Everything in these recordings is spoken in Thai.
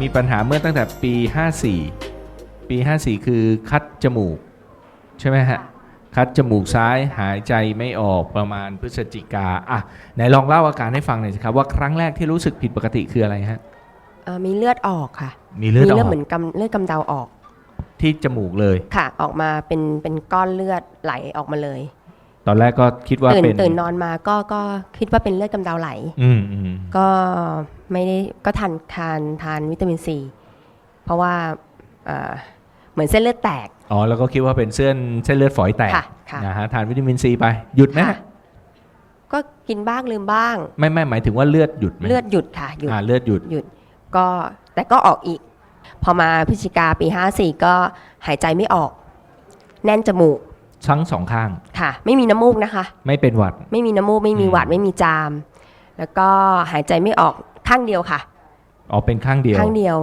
มีปัญหาเมื่อตั้งแต่ปี 54 ปี 54 คือคัดจมูก ใช่ไหมฮะ คัดจมูกซ้ายหายใจไม่ออกประมาณพฤศจิกาอะไหนลองเล่าอาการให้ฟังหน่อยสิครับ ว่าครั้งแรกที่รู้สึกผิดปกติคืออะไรฮะ เอ่อมีเลือดออกค่ะ มีเลือดออกเหมือนกำเลือดกำเดาออกที่จมูกเลย ค่ะ ออกมาเป็นเป็นก้อนเลือดไหลออกมาเลย ตอนแรกก็คิดว่าตื่นเป็นตื่นนอนมาก็ก็คิดว่าเป็นเลือดกำเดาไหล อืมอืมก็ไม่ได้ก็ทานทานทานวิตามินซีเพราะว่าเอ่อเหมือนเส้นเลือดแตก อ๋อแล้วก็คิดว่าเป็นเส้นเส้นเลือดฝอยแตกค่ะค่ะ นะฮะทานวิตามินซีไปหยุดไหมค่ะก็กินบ้างลืมบ้าง ไม่ไม่หมายถึงว่าเลือดหยุดไหมเลือดหยุดค่ะหยุด อ่าเลือดหยุด หยุดก็แต่ก็ออกอีก พอมาพฤศจิกาปี 54 ก็หายใจไม่ออก แน่นจมูก ทั้งสองข้าง ค่ะ ไม่มีน้ำมูกนะคะ ไม่เป็นหวัด ไม่มีน้ำมูกไม่มีอืมหวัดไม่มีจาม แล้วก็หายใจไม่ออกข้างเดียวค่ะอ๋อเป็นข้างเดียว ข้างเดียว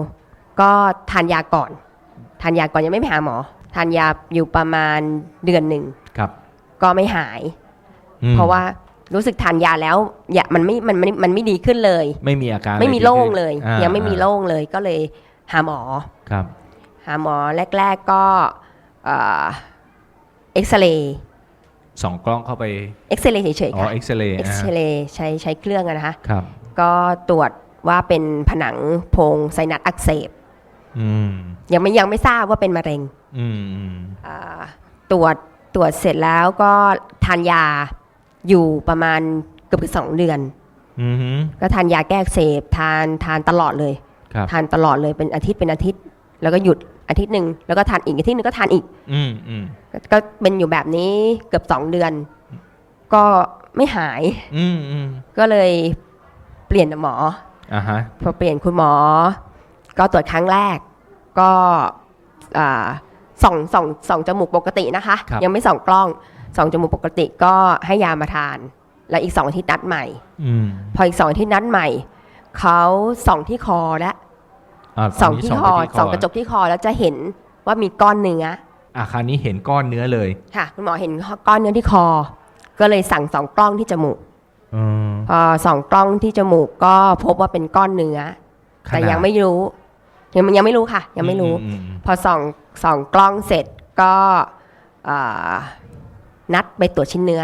ก็ทานยาก่อน ทานยาก่อนยังไม่ไปหาหมอ ทานยาอยู่ประมาณเดือนหนึ่งครับ ก็ไม่หายอืมเพราะว่ารู้สึกทานยาแล้วอย่ามันไม่มันมันมันไม่ดีขึ้นเลย ไม่มีอาการไม่มีอะรโล่งที่เลยอ่ายังไม่มีอ่าโล่งเลยก็เลยหาหมอครับ หาหมอแรก ๆก็ เอ่อเอ็กซเรย์สองกล้องเข้าไปเอ็กซเรย์เฉยอ๋อๆค่ะเอ็กซเรย์เอ็กซเรย์ใช้ใช้เครื่องอะนะคะ ครับ ก็ตรวจว่าเป็นผนังโพรงไซนัสอักเสบ อืม ยังไม่ยังไม่ทราบว่าเป็นมะเร็งอืมอืมอ่าตรวจตรวจเสร็จแล้วก็ทานยาอยู่ประมาณเกือบสองเดือน อืมฮึก็ทานยาแก้อักเสบทานทานตลอดเลย ครับ ทานตลอดเลยเป็นอาทิตย์เป็นอาทิตย์ แล้วก็หยุดอาทิตย์หนึ่งแล้วก็ทานอีกอาทิตย์หนึ่งก็ทานอีก อืมอืมก็ก็เป็นอยู่แบบนี้เกือบสองเดือน ก็ไม่หาย อืมอืมก็เลยเปลี่ยนหมออ่าฮะพอเปลี่ยนคุณหมอ ก็ตรวจครั้งแรก ก็อ่าส่องส่องส่องจมูกปกตินะคะ ยังไม่ส่องกล้องส่องจมูกปกติก็ให้ยามาทาน แล้วอีกสองอาทิตย์นัดใหม่อืมพออีกสองอาทิตย์นัดใหม่เขาส่องที่คอและอ่าส่องนนี้ที่คอไปส่องกระจกที่คอแล้วจะเห็นว่ามีก้อนเนื้ออะคราวนี้เห็นก้อนเนื้อเลยค่ะคุณหมอเห็นก้อนเนื้อที่คอ ก็เลยสั่งสองกล้องที่จมูกอืมพอส่องกล้องที่จมูกก็พบว่าเป็นก้อนเนื้อขแต่นาดยังไม่รู้ ยังยังไม่รู้ค่ะ ยังไม่รู้อือือืมพอส่องส่องกล้องเสร็จก็อ่านัดไปตรวจชิ้นเนื้อ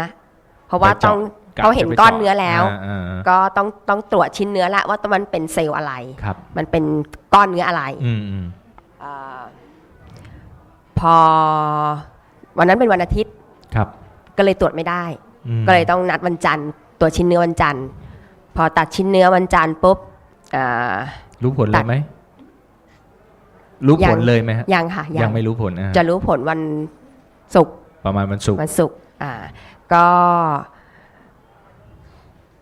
เพราะว่าต้องกะ เขาเห็นจะไปก้อนจาะเนื้อแล้วาอ่าอ่าก็ต้องต้องตรวจชิ้นเนื้อละว่ามันเป็นเซลล์อะไรครับมันเป็นก้อนเนื้ออะไรอืมอืมอาพอวันนั้นเป็นวันอาทิตย์ครับก็เลยตรวจไม่ได้อืมก็เลยต้องนัดวันจันทร์ตรวจชิ้นเนื้อวันจันทร์ พอตัดชิ้นเนื้อวันจันทร์ปุ๊บอ่ารู้ผลเลตัยดไหมรู้ยัผงลเลยไหมฮะยังค่ะยังไม่รู้ผลอ่าจะรู้ผลวันศุกร์ประมาณวันศุกร์วันศุกร์อ่า ก็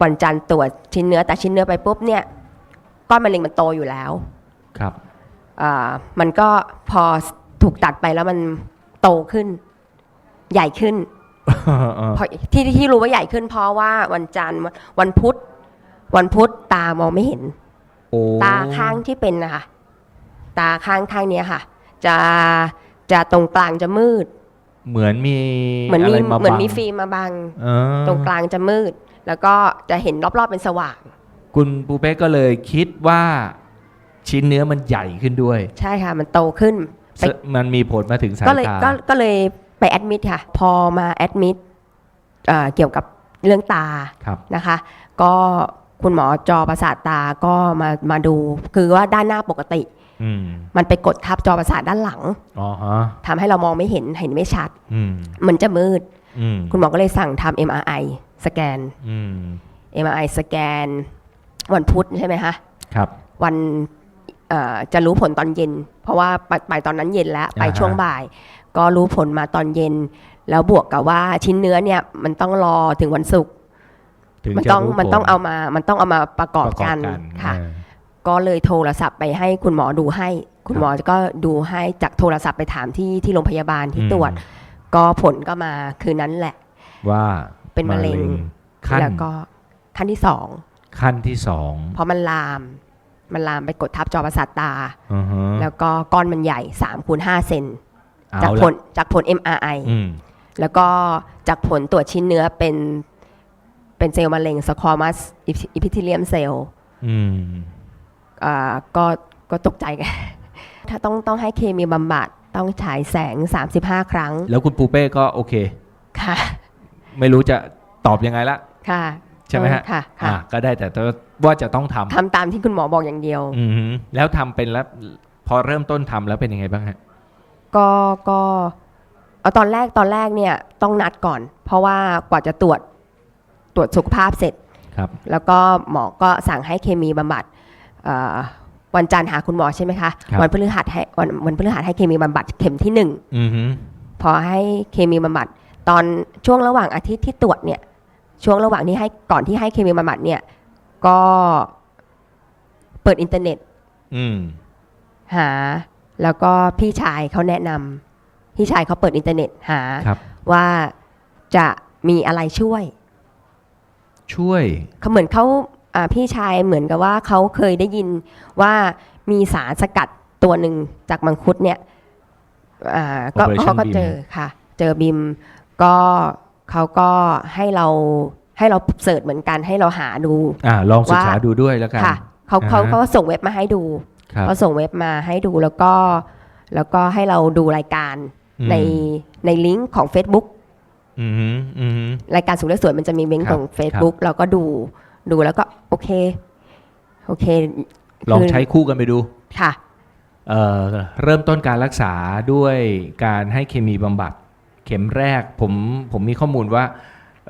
วันจันทร์ตรวจชิ้นเนื้อแต่ชิ้นเนื้อไปปุ๊บเนี่ยก้อนมะเร็งมันโตอยู่แล้วครับอ่ามันก็พอถูกตัดไปแล้วมันโตขึ้น ใหญ่ขึ้นเพราะที่ที่รู้ว่าใหญ่ขึ้นเพราะว่าวันจันทร์วันพุธ วันพุธตามองไม่เห็นโอ้ตาข้างที่เป็นนะคะตาข้างข้างเนี้ยค่ะ จะจะตรงกลางจะมืด เหมือนมีเหมือนมีะไราเหมือนบังมีฟิล์มมาบังเออตรงกลางจะมืด แล้วก็จะเห็นรอบๆเป็นสว่าง คุณปูเป้ก็เลยคิดว่าชิ้นเนื้อมันใหญ่ขึ้นด้วย ใช่ค่ะ มันโตขึ้นไปมันมีผลมาถึงสายก็เลยตาก็ก็เลยไปแอดมิดค่ะ พอมาแอดมิดเกี่ยวกับเรื่องตาครับนะคะ ก็คุณหมอจอประสาทตาก็มามาดู คือว่าด้านหน้าปกติอืมมันไปกดทับจอประสาทด้านหลังอ๋อฮะทำให้เรามองไม่เห็นเห็นไม่ชัดอืมมันจะมืดอืมคุณหมอก็เลยสั่งทำ MRI สแกนอืม MRI สแกน วันพุธใช่ไหมคะครับ วันเอ่อจะรู้ผลตอนเย็น เพราะว่าไปไปตอนนั้นเย็นแล้วไปอ่าฮะช่วงบ่าย ก็รู้ผลมาตอนเย็น แล้วบวกกับว่าชิ้นเนื้อเนี่ยมันต้องรอถึงวันศุกร์ถึงมันจะต้องรู้มันต้องผลเอามามันต้องเอามาประกอบประกอกับนกันค่ะเออก็เลยโทรศัพท์ไปให้คุณหมอดูให้ คุณหมอก็ดูให้จากโทรศัพท์ไปถามที่ที่โรงพยาบาลที่อืมตรวจ ก็ผลก็มาคืนนั้นแหละ ว่า เป็นมะเร็งขั้นแล้วก็ขั้นที่สองขั้นที่สองเพราะมันลาม มันลามไปกดทับจอประสาทตาอือฮะแล้วก็ก้อนมันใหญ่3คูณ5เซนเอาจากละผลจากผล MRI อืมแล้วก็จากผลตรวจชิ้นเนื้อเป็นเป็นเซลล์มะเร็งสควอมัสอิพิเทเลียมเซลล์อืมอ่าก็ก็ตกใจกันถ้าต้องต้องให้เคมีบำบัดต้องฉายแสง 35 ครั้ง แล้วคุณปูเป้ก็โอเค ค่ะ ไม่รู้จะตอบยังไงละค่ะใช่ไหมฮะค่ะอ่าค่ะก็ได้แต่ว่าจะต้องทำทำตามที่คุณหมอบอกอย่างเดียว อือหือแล้วทำเป็นแล้วพอเริ่มต้นทำแล้วเป็นยังไงบ้างฮะ ก็ก็เอาตอนแรกตอนแรกเนี่ยต้องนัดก่อน เพราะว่ากว่าจะตรวจตรวจสุขภาพเสร็จ ครับ แล้วก็หมอก็สั่งให้เคมีบำบัดเอ่อวันจันทร์หาคุณหมอใช่ไหมคะครับ วันพฤหัสให้วันวันพฤหัสให้เคมีบำบัดเข็มที่หนึ่งอือหือพอให้เคมีบำบัด ตอนช่วงระหว่างอาทิตย์ที่ตรวจเนี่ยช่วงระหว่างที่ให้ก่อนที่ให้เคมีบำบัดเนี่ย ก็เปิดอินเทอร์เน็ตอืมหา แล้วก็พี่ชายเขาแนะนำพี่ชายเขาเปิดอินเทอร์เน็ตหาครับว่าจะมีอะไรช่วย ช่วยเขาเหมือนเขาอ่าพี่ชายเหมือนกับว่าเขาเคยได้ยินว่ามีสารสกัดตัวหนึ่งจากมังคุดเนี่ยอ่าก็ Operation เขาก็ Beam เจอค่ะ เจอบิม ก็เขาก็ให้เราให้เราเสิร์ชเหมือนกันให้เราหาดูอ่าลองศึกษาว่าดูด้วยแล้วกันค่ะเขาเขาอ่าฮะเขาก็ส่งเว็บมาให้ดูครับเขาส่งเว็บมาให้ดูแล้วก็แล้วก็ให้เราดูรายการอืมในในลิงก์ของ Facebook อือหืออือหือรายการสุขและสวยมันจะมีลิงก์ครับของ Facebook เราก็ดูดูแล้วก็โอเค โอเค ลองใช้คู่กันไปดูค่ะเอ่อเริ่มต้นการรักษาด้วยการให้เคมีบำบัด เข็มแรกผมผมมีข้อมูลว่า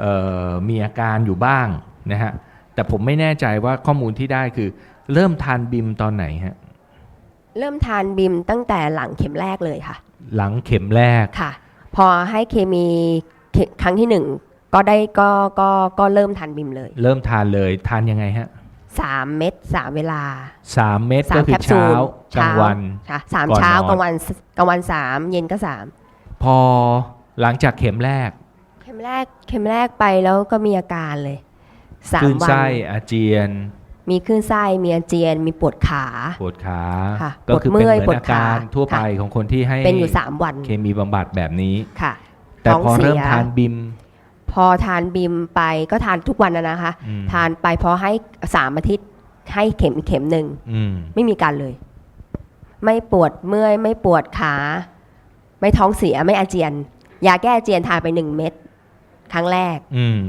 เอ่อมีอาการอยู่บ้างนะฮะแต่ผมไม่แน่ใจว่าข้อมูลที่ได้คือ เริ่มทานบิมตอนไหนฮะเริ่มทานบิมตั้งแต่หลังเข็มแรกเลยค่ะ หลังเข็มแรกค่ะ พอให้เคมีเคครั้งที่หนึ่งก็ได้ก็ก็ก็เริ่มทานบิมเลย เริ่มทานเลยทานยังไงฮะสามเม็ดสามเวลาสามเม็ดสาก็มคืแคอปซูเช้าลกลางวันค่ะสามก่อนเช้านอนกลางวันกลางวันสามเย็นก็สามพอ หลังจากเข็มแรก เข็มแรกเข็มแรกไปแล้วก็มีอาการเลยสาคลื่มนวัไส้นอาเจียน มีคลื่นไส้มีอาเจียน มีปวดขา ปวดขา ค่ะก็คือปวดเมื่เป็นอยเหมือนปวดอาการขาทั่วไปของคนที่ให้เป็นอยู่สามวันเคมีบำบัดแบบนี้ ค่ะแต่ท้องพอเริ่มเสียทานบิม พอทานบิมไปก็ทานทุกวันนะนะคะ อืม ทานไปพอให้สามอาทิตย์ให้เข็มอีกเข็มหนึ่งอืม ไม่มีการเลย ไม่ปวดเมื่อย ไม่ปวดขา ไม่ท้องเสียไม่อาเจียน ยาแก้อาเจียนทานไปหนึ่งเม็ดครั้งแรกอืม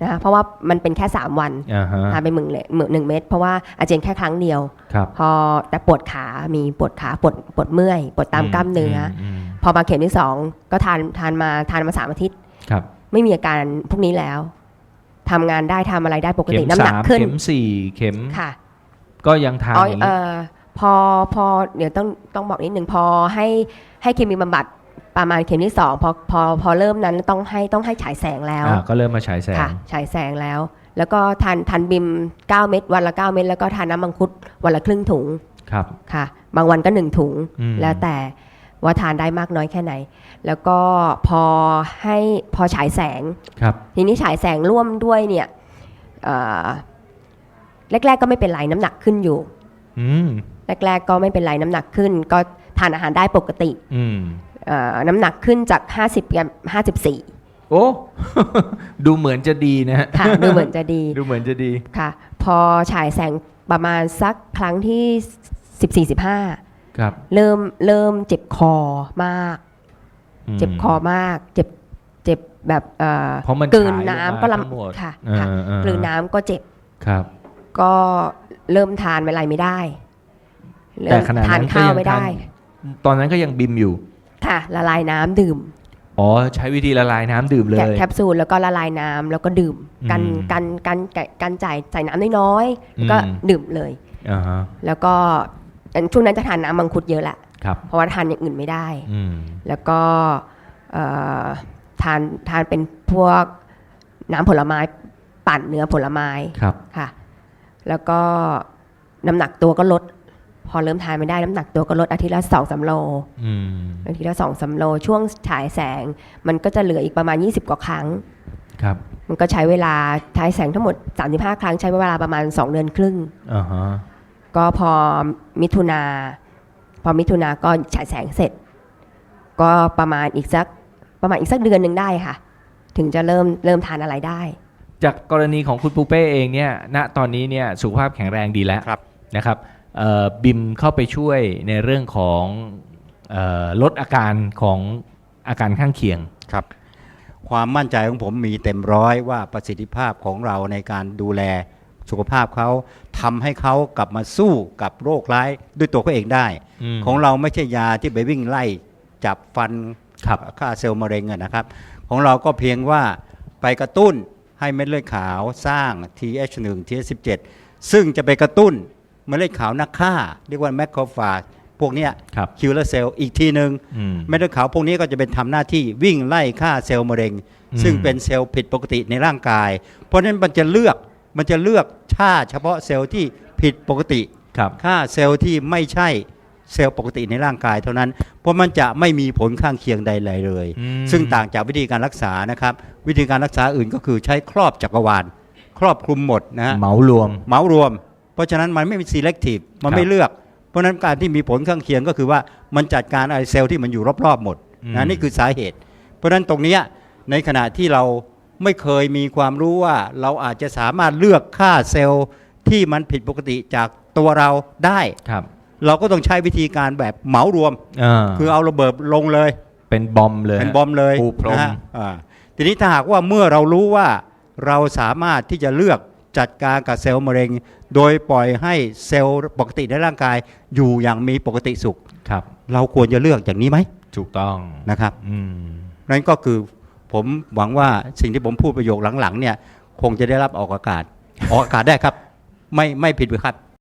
นะคะเพราะว่ามันเป็นแค่สามวันอ่าฮะ ทานไปหนึ่งเลยหนึ่งเม็ดเพราะว่าอาเจียนแค่ครั้งเดียว ครับพอแต่ปวดขามีปวดขาปวดปวดเมื่อยปวดตามกล้ามเนื้ออมมพอมาเข็มที่สองก็ทานทานมาทานมาสามอาทิตย์ ครับ ไม่มีอาการพวกนี้แล้วทำงานได้ทำอะไรได้ปกเข็ติมน้ำหนัสากมขึ้นเข็มสี่เข็มค่ะ ก็ยังทานอ๋ออย่างเอนี้อพอพอเดี๋ยวต้องต้องบอกนิดหนึ่งพอให้ให้เคมีบำบัด ประมาณเข็มที่สองพอพอพอเริ่มนั้นต้องให้ต้องให้ฉายแสงแล้วอ่าก็เริ่มมาฉายแสงค่ะฉายแสงแล้ว แล้วก็ทานทานบิม 9 เม็ดวันละ 9 เม็ดแล้วก็ทานน้ำมังคุดวันละครึ่งถุงครับค่ะ บางวันก็1ถุงอืม แล้วแต่ว่าทานได้มากน้อยแค่ไหน แล้วก็พอให้พอฉายแสง ครับทีนี้ฉายแสงร่วมด้วยเนี่ยเอ่อแรก ๆ ก็ไม่เป็นไรน้ำหนักขึ้นอยู่ อืมแรก ๆ ก็ไม่เป็นไรน้ำหนักขึ้น ก็ทานอาหารได้ปกติ อืม เอ่อน้ำหนักขึ้นจาก 50กับ54 โอ้ ดูเหมือนจะดีนะฮะค่ะ ดูเหมือนจะดีดูเหมือนจะดี ค่ะ พอฉายแสงประมาณสักครั้งที่ 14 15 ครับ เริ่มเริ่มเจ็บคอมากมเจ็บคอมาก เจ็บเจ็บแบบเอ่อเพราะมันกลืนฉายน้ำมาก็ทั้งหมดลำค่ะอ่าค่ะอ่ากลืนน้ำก็เจ็บ ครับ ก็เริ่มทานอะไรไม่ได้เริ่แต่มขณะทานนั้นก็ข้าวยังไม่ทาได้นตอนนั้นก็ยังบิมอยู่ ค่ะ ละลายน้ำดื่มอ๋อใช้วิธีละลายน้ำดื่มเลแกะย แคปซูลแล้วก็ละลายน้ำแล้วก็ดื่ม กันอืมกันกันกันกันจ่ายใส่น้ำน้อยๆแล้วก็อืม ดื่มเลย อ่าฮะแล้วก็อันช่วงนั้นจะทานน้ำมังคุดเยอะแหละ ครับ เพราะว่าทานอย่างอื่นไม่ได้ อืมแล้วก็เอ่อทานทานเป็นพวกน้ำผลไม้ปั่นเนื้อผลไม้ครับ ค่ะ แล้วก็น้ำหนักตัวก็ลด พอเริ่มทานไม่ได้น้ำหนักตัวก็ลดอาทิตย์ละสองสามโลอืมอาทิตย์ละสองสามโลช่วงฉายแสง มันก็จะเหลืออีกประมาณ 20 กว่าครั้งครับมันก็ใช้เวลาฉายแสงทั้งหมด 35 ครั้งใช้เวลาประมาณ 2 เดือนครึ่งอ่าฮะก็พอมิถุนาพอมิถุนาก็ฉายแสงเสร็จ ก็ประมาณอีกสักประมาณอีกสักเดือนหนึ่งได้ค่ะ ถึงจะเริ่มเริ่มทานอะไรได้ จากกรณีของคุณปูเป้เองเนี่ยณตอนนี้เนี่ยสุขภาพแข็งแรงดีแล้วครับนะครับเอ่อ บิมเข้าไปช่วยในเรื่องของเออลดอาการของอาการข้างเคียงครับ ความมั่นใจของผมมีเต็มร้อยว่าประสิทธิภาพของเราในการดูแลสุขภาพเขาทำให้เขากลับมาสู้กับโรคร้ายด้วยตัวเขาเองได้อืมของเราไม่ใช่ยาที่ไปวิ่งไล่จับฟันครับฆ่าเซลล์มะเร็งอะนะครับ ของเราก็เพียงว่าไปกระตุ้นให้เม็ดเลือดขาวสร้าง TH1 TH17 ซึ่งจะไปกระตุ้น เม็ดเลือดขาวนักฆ่า เรียกว่าแมคโครฟาจพวกเนี้ยครับคิวเลอร์เซลล์อีกทีหนึ่งอืมเม็ดเลือดขาวพวกนี้ก็จะเป็นทำหน้าที่วิ่งไล่ฆ่าเซลล์มะเร็งอืมซึ่งเป็นเซลล์ผิดปกติในร่างกาย เพราะฉะนั้นมันจะเลือกมันจะเลือกฆ่าเฉพาะเซลล์ที่ผิดปกติครับฆ่าเซลล์ที่ไม่ใช่เซลล์ปกติในร่างกายเท่านั้น เพราะมันจะไม่มีผลข้างเคียงใดๆเลยอืมซึ่งต่างจากวิธีการรักษานะครับ วิธีการรักษาอื่นก็คือใช้ครอบจักรวาล ครอบคลุมหมดนะฮะเหมารวมเหมารวม เพราะฉะนั้นมันไม่มี selective มันครับไม่เลือก เพราะฉะนั้นการที่มีผลข้างเคียงก็คือว่ามันจัดการไอเซลล์ที่มันอยู่รอบๆหมดอืมนะนี่คือสาเหตุ เพราะฉะนั้นตรงเนี้ยในขณะที่เราไม่เคยมีความรู้ว่าเราอาจจะสามารถเลือกฆ่าเซลล์ที่มันผิดปกติจากตัวเราได้ครับ เราก็ต้องใช้วิธีการแบบเหมารวมเออคือเอาระเบิดลงเลย เป็นบอมเลยเป็นบอมเลยปูพรมนะฮะอ่าทีนี้ถ้าหากว่าเมื่อเรารู้ว่าเราสามารถที่จะเลือก จัดการกับเซลล์มะเร็ง โดยปล่อยให้เซลล์ปกติในร่างกายอยู่อย่างมีปกติสุข ครับ เราควรจะเลือกอย่างนี้ไหมถูกต้องนะครับอืมนั่นก็คือผมหวังว่าสิ่งที่ผมพูดประโยคหลังๆเนี่ย คงจะได้รับออกอากาศ ออกอากาศได้ครับ ไม่ไม่ผิดครับ